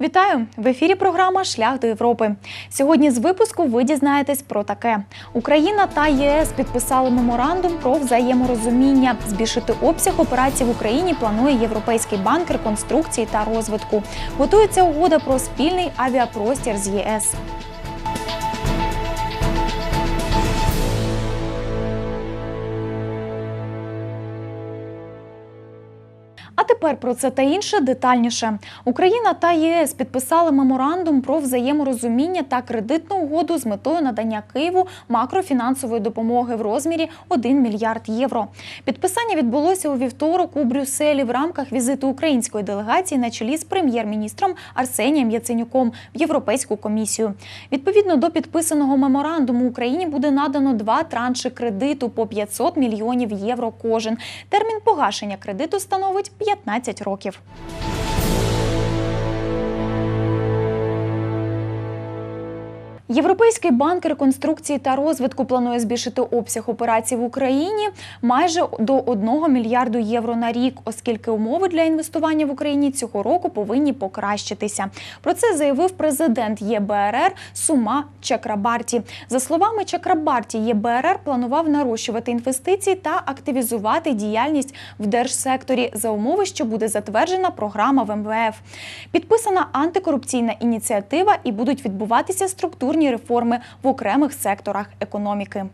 Вітаю! В ефірі програма Шлях до Європи. Сьогодні з випуску ви дізнаєтесь про таке: Україна та ЄС підписали меморандум про взаєморозуміння. Збільшити обсяг операцій в Україні планує Європейський банк реконструкції та розвитку. Готується угода про спільний авіапростір з ЄС. Тепер про це та інше детальніше. Україна та ЄС підписали меморандум про взаєморозуміння та кредитну угоду з метою надання Києву макрофінансової допомоги в розмірі 1 мільярд євро. Підписання відбулося у вівторок у Брюсселі в рамках візиту української делегації на чолі з прем'єр-міністром Арсенієм Яценюком в Європейську комісію. Відповідно до підписаного меморандуму Україні буде надано два транші кредиту по 500 мільйонів євро кожен. Термін погашення кредиту становить 15 років. Європейський банк реконструкції та розвитку планує збільшити обсяг операцій в Україні майже до 1 мільярду євро на рік, оскільки умови для інвестування в Україні цього року повинні покращитися. Про це заявив президент ЄБРР Сума Чакрабарті. За словами Чакрабарті, ЄБРР планував нарощувати інвестиції та активізувати діяльність в держсекторі за умови, що буде затверджена програма в МВФ. Підписана антикорупційна ініціатива і будуть відбуватися структурні реформи в окремих секторах економіки.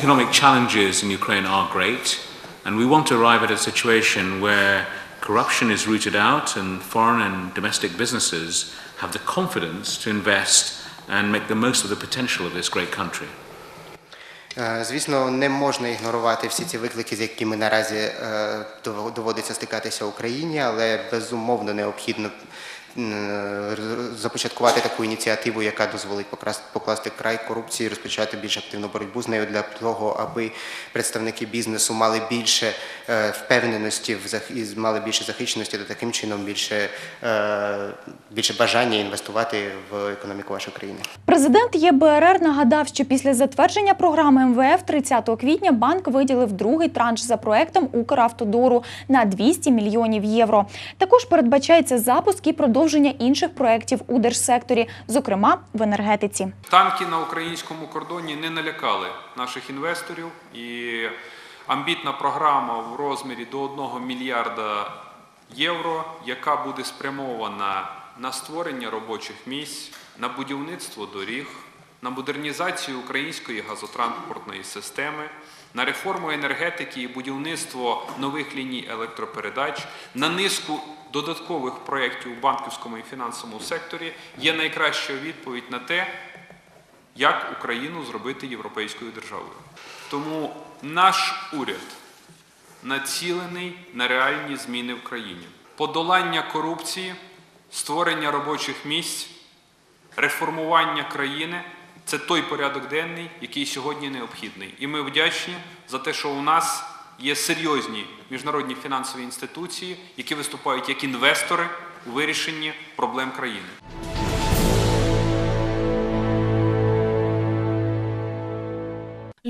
Economic challenges in Ukraine are great, and we want to arrive at a situation where corruption is rooted out and foreign and domestic businesses have the confidence to invest and make the most of the potential of this great country. Е, Звісно, не можна ігнорувати всі ці виклики, з якими наразі е, доводиться стикатися Україні, але безумовно необхідно започаткувати таку ініціативу, яка дозволить покласти край корупції, розпочати більш активну боротьбу з нею для того, аби представники бізнесу мали більше е, впевненості і мали більше захищеності, та таким чином більше, е, більше бажання інвестувати в економіку вашої країни. Президент ЄБРР нагадав, що після затвердження програми МВФ 30 квітня банк виділив другий транш за проектом Укравтодору на 200 мільйонів євро. Також передбачається запуск і продовження інших проєктів у держсекторі, зокрема в енергетиці. Танки на українському кордоні не налякали наших інвесторів, і амбітна програма в розмірі до 1 мільярда євро, яка буде спрямована на створення робочих місць, на будівництво доріг, на модернізацію української газотранспортної системи, на реформу енергетики і будівництво нових ліній електропередач, на низку додаткових проєктів у банківському і фінансовому секторі є найкраща відповідь на те, як Україну зробити європейською державою. Тому наш уряд націлений на реальні зміни в країні. Подолання корупції, створення робочих місць, реформування країни це той порядок денний, який сьогодні необхідний. І ми вдячні за те, що у нас є серйозні міжнародні фінансові інституції, які виступають як інвестори у вирішенні проблем країни.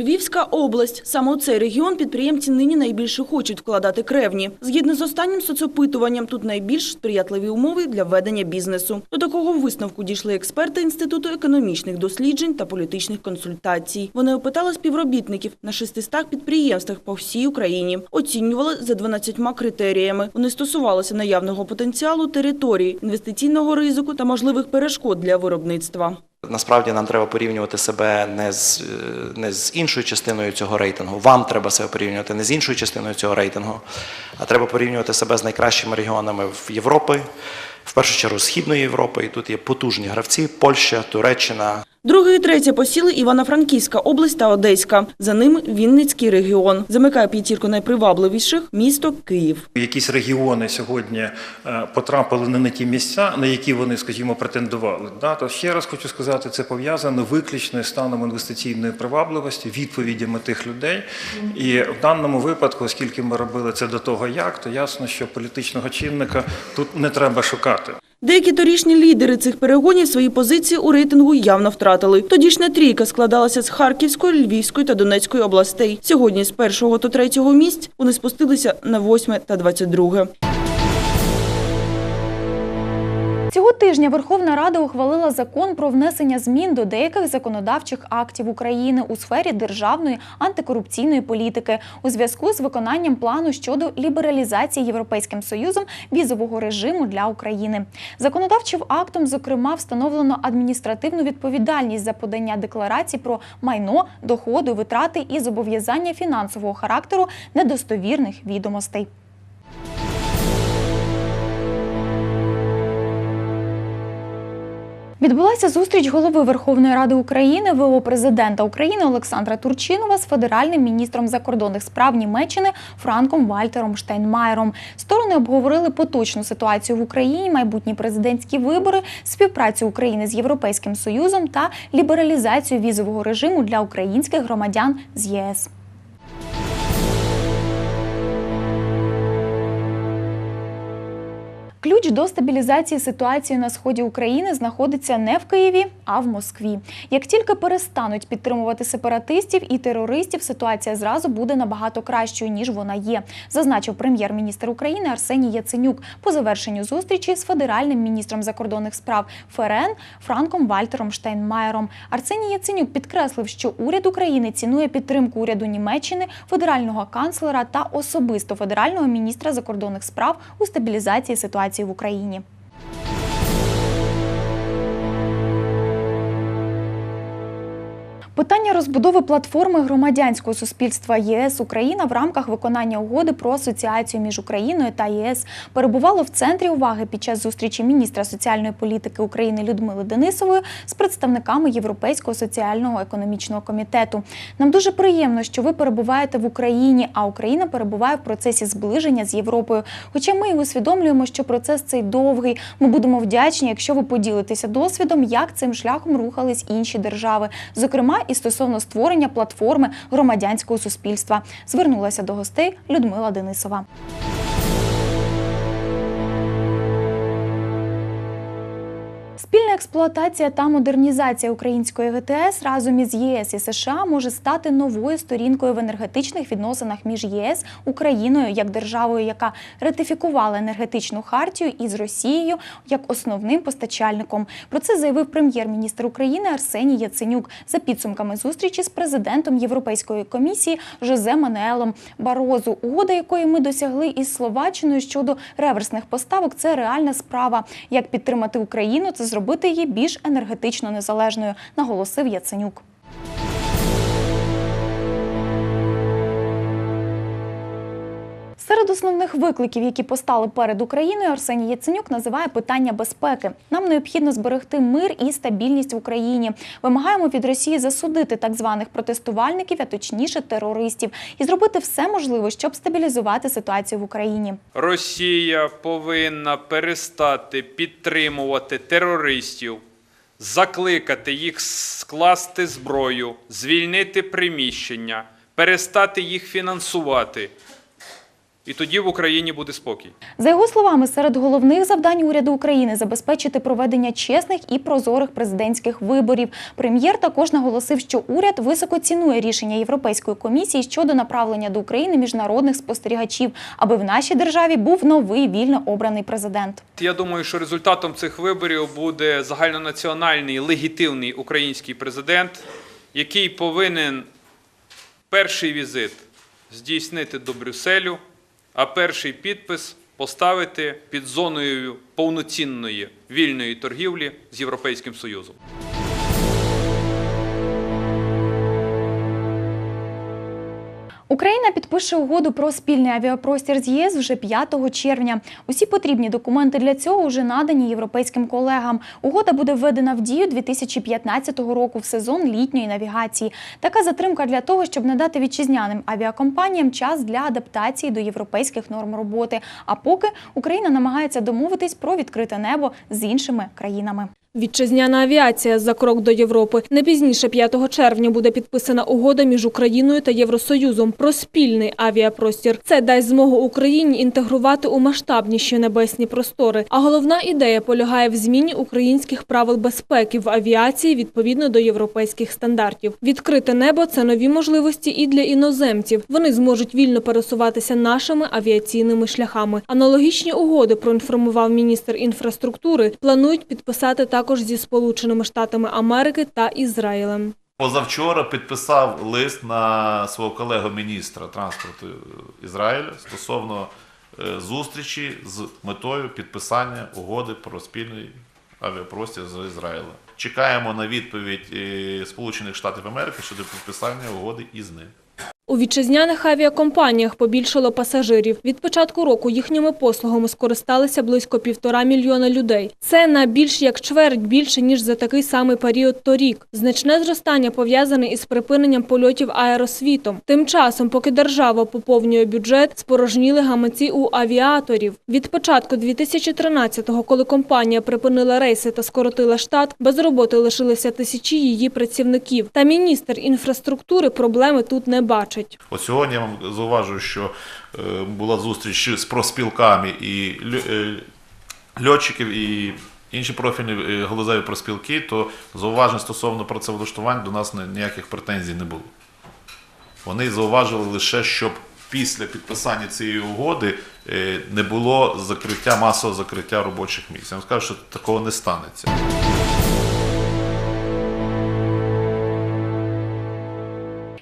Львівська область. Саме у цей регіон підприємці нині найбільше хочуть вкладати кревні. Згідно з останнім соцопитуванням, тут найбільш сприятливі умови для ведення бізнесу. До такого висновку дійшли експерти Інституту економічних досліджень та політичних консультацій. Вони опитали співробітників на 600 підприємствах по всій Україні. Оцінювали за 12 критеріями. Вони стосувалися наявного потенціалу території, інвестиційного ризику та можливих перешкод для виробництва. Насправді нам треба порівнювати себе не з, не з іншою частиною цього рейтингу. Вам треба себе порівнювати не з іншою частиною цього рейтингу, а треба порівнювати себе з найкращими регіонами в Європі, в першу чергу Східної Європи. І тут є потужні гравці: Польща, Туреччина, Друге і третє посіли Івано-Франківська область та Одеська. За ним Вінницький регіон. Замикає п'ятірку найпривабливіших місто Київ. Якісь регіони сьогодні е, потрапили не на ті місця, на які вони, скажімо, претендували. То ще раз хочу сказати, це пов'язано виключно станом інвестиційної привабливості, відповідями тих людей. І в даному випадку, оскільки ми робили це до того, як, то ясно, що політичного чинника тут не треба шукати. Деякі торішні лідери цих перегонів свої позиції у рейтингу явно втратили. Тодішня трійка складалася з Харківської, Львівської та Донецької областей. Сьогодні з першого та третього місць вони спустилися на восьме та двадцять друге. Цього тижня Верховна Рада ухвалила закон про внесення змін до деяких законодавчих актів України у сфері державної антикорупційної політики у зв'язку з виконанням плану щодо лібералізації Європейським Союзом візового режиму для України. Законодавчим актом, зокрема, встановлено адміністративну відповідальність за подання декларацій про майно, доходи, витрати і зобов'язання фінансового характеру недостовірних відомостей. Відбулася зустріч голови Верховної Ради України ВО президента України Олександра Турчинова з федеральним міністром закордонних справ Німеччини Франком Вальтером Штайнмаєром. Сторони обговорили поточну ситуацію в Україні, майбутні президентські вибори, співпрацю України з Європейським Союзом та лібералізацію візового режиму для українських громадян з ЄС. Ключ до стабілізації ситуації на сході України знаходиться не в Києві, а в Москві. Як тільки перестануть підтримувати сепаратистів і терористів, ситуація зразу буде набагато кращою ніж вона є, зазначив прем'єр-міністр України Арсеній Яценюк по завершенню зустрічі з федеральним міністром закордонних справ ФРН Франком Вальтером Штайнмаєром. Арсеній Яценюк підкреслив, що уряд України цінує підтримку уряду Німеччини, федерального канцлера та особисто федерального міністра закордонних справ у стабілізації ситуації в Україні. Питання розбудови платформи громадянського суспільства ЄС Україна в рамках виконання угоди про асоціацію між Україною та ЄС перебувало в центрі уваги під час зустрічі міністра соціальної політики України Людмили Денисової з представниками Європейського соціального економічного комітету. Нам дуже приємно, що ви перебуваєте в Україні, а Україна перебуває в процесі зближення з Європою. Хоча ми і усвідомлюємо, що процес цей довгий. Ми будемо вдячні, якщо ви поділитеся досвідом, як цим шляхом рухались інші держави, зокрема і стосовно створення платформи громадянського суспільства. Звернулася до гостей Людмила Денисова. Спільна експлуатація та модернізація української ГТС разом із ЄС і США може стати новою сторінкою в енергетичних відносинах між ЄС Україною як державою, яка ратифікувала енергетичну хартію із Росією як основним постачальником. Про це заявив прем'єр-міністр України Арсеній Яценюк за підсумками зустрічі з президентом Європейської комісії Жозе Мануелом Барозу. Угода, якої ми досягли із Словаччиною щодо реверсних поставок, це реальна справа. Як підтримати Україну, це зробити її більш енергетично незалежною, наголосив Яценюк. Серед основних викликів, які постали перед Україною, Арсеній Яценюк називає питання безпеки. Нам необхідно зберегти мир і стабільність в Україні. Вимагаємо від Росії засудити так званих протестувальників, а точніше терористів, і зробити все можливе, щоб стабілізувати ситуацію в Україні. Росія повинна перестати підтримувати терористів, закликати їх скласти зброю, звільнити приміщення, перестати їх фінансувати. І тоді в Україні буде спокій. За його словами, серед головних завдань уряду України забезпечити проведення чесних і прозорих президентських виборів. Прем'єр також наголосив, що уряд високо цінує рішення Європейської комісії щодо направлення до України міжнародних спостерігачів, аби в нашій державі був новий вільно обраний президент. Я думаю, що результатом цих виборів буде загальнонаціональний легітимний український президент, який повинен перший візит здійснити до Брюсселю, а перший підпис поставити під зоною повноцінної вільної торгівлі з Європейським Союзом. Україна підпише угоду про спільний авіапростір з ЄС вже 5 червня. Усі потрібні документи для цього вже надані європейським колегам. Угода буде введена в дію 2015 року в сезон літньої навігації. Така затримка для того, щоб надати вітчизняним авіакомпаніям час для адаптації до європейських норм роботи. А поки Україна намагається домовитись про відкрите небо з іншими країнами. Вітчизняна авіація за крок до Європи. Не пізніше 5 червня буде підписана угода між Україною та Євросоюзом про спільний авіапростір. Це дасть змогу Україні інтегрувати у масштабніші небесні простори. А головна ідея полягає в зміні українських правил безпеки в авіації відповідно до європейських стандартів. Відкрите небо це нові можливості і для іноземців. Вони зможуть вільно пересуватися нашими авіаційними шляхами. Аналогічні угоди проінформував міністр інфраструктури. Планують підписати також зі Сполученими Штатами Америки та Ізраїлем. Позавчора підписав лист на свого колегу міністра транспорту Ізраїля стосовно е, зустрічі з метою підписання угоди про спільний авіапростір з Ізраїлем. Чекаємо на відповідь е, Сполучених Штатів Америки щодо підписання угоди із ним. У вітчизняних авіакомпаніях побільшало пасажирів. Від початку року їхніми послугами скористалися близько півтора мільйона людей. Це на більш як чверть більше, ніж за такий самий період торік. Значне зростання пов'язане із припиненням польотів аеросвітом. Тим часом, поки держава поповнює бюджет, спорожніли гаманці у авіаторів. Від початку 2013-го, коли компанія припинила рейси та скоротила штат, без роботи лишилися тисячі її працівників. Та міністр інфраструктури проблеми тут не бачить. От сьогодні я вам зауважую, що е, була зустріч з проспілками і е, льотчиків, і інші профільні е, галузеві проспілки, то зауважень стосовно працевлаштувань до нас ніяких претензій не було. Вони зауважили лише, щоб після підписання цієї угоди не було закриття, масового закриття робочих місць. Я вам скажу, що такого не станеться.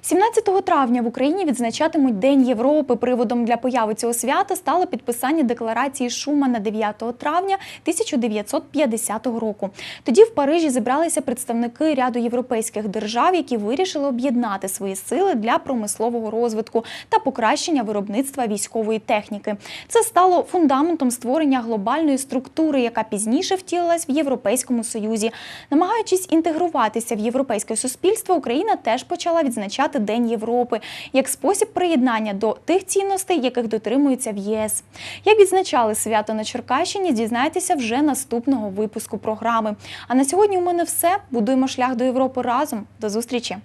17 травня в Україні відзначатимуть День Європи. Приводом для появи цього свята стало підписання декларації Шумана 9 травня 1950 року. Тоді в Парижі зібралися представники ряду європейських держав, які вирішили об'єднати свої сили для промислового розвитку та покращення виробництва військової техніки. Це стало фундаментом створення глобальної структури, яка пізніше втілилась в Європейському Союзі. Намагаючись інтегруватися в європейське суспільство, Україна теж почала відзначати День Європи як спосіб приєднання до тих цінностей, яких дотримуються в ЄС. Як відзначали свято на Черкащині, дізнайтеся вже наступного випуску програми. А на сьогодні у мене все. Будуємо шлях до Європи разом. До зустрічі!